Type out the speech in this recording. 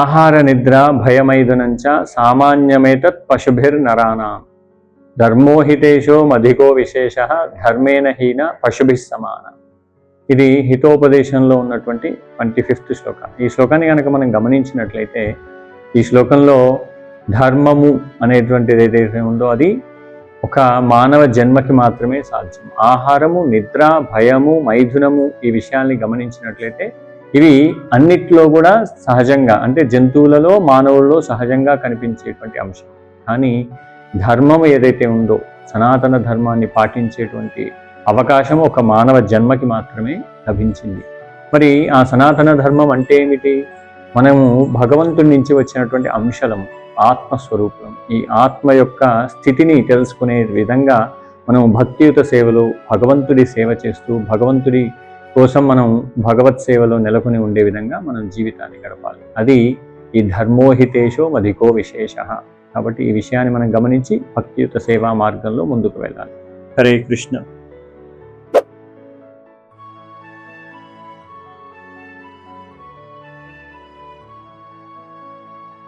ఆహార నిద్ర భయమైదునంచ సామాన్యమేతత్ పశుభిర్నరానా. ధర్మోహితేషో మధికో విశేష ధర్మేణ హీన పశుభి సమాన. ఇది హితోపదేశంలో ఉన్నటువంటి ట్వంటీ ఫిఫ్త్ శ్లోక. ఈ శ్లోకాన్ని కనుక మనం గమనించినట్లయితే ఈ శ్లోకంలో ధర్మము అనేటువంటిది ఏదైతే ఉందో అది ఒక మానవ జన్మకి మాత్రమే సాధ్యం. ఆహారము నిద్ర భయము మైథునము ఈ విషయాల్ని గమనించినట్లయితే ఇవి అన్నిట్లో కూడా సహజంగా అంటే జంతువులలో మానవుల్లో సహజంగా కనిపించేటువంటి అంశం. కానీ ధర్మం ఏదైతే ఉందో సనాతన ధర్మాన్ని పాటించేటువంటి అవకాశం ఒక మానవ జన్మకి మాత్రమే లభించింది. మరి ఆ సనాతన ధర్మం అంటే ఏమిటి? మనము భగవంతుడి నుంచి వచ్చినటువంటి అంశలము ఆత్మస్వరూపం. ఈ ఆత్మ యొక్క స్థితిని తెలుసుకునే విధంగా మనం భక్తియుత సేవలు భగవంతుడి సేవ చేస్తూ భగవంతుడి కోసం మనం భగవత్ సేవలో నెలకొని ఉండే విధంగా మనం జీవితాన్ని గడపాలి. అది ఈ ధర్మోహితేషో మధికో విశేష. కాబట్టి ఈ విషయాన్ని మనం గమనించి భక్తియుత సేవా మార్గంలో ముందుకు వెళ్ళాలి. హరే కృష్ణ.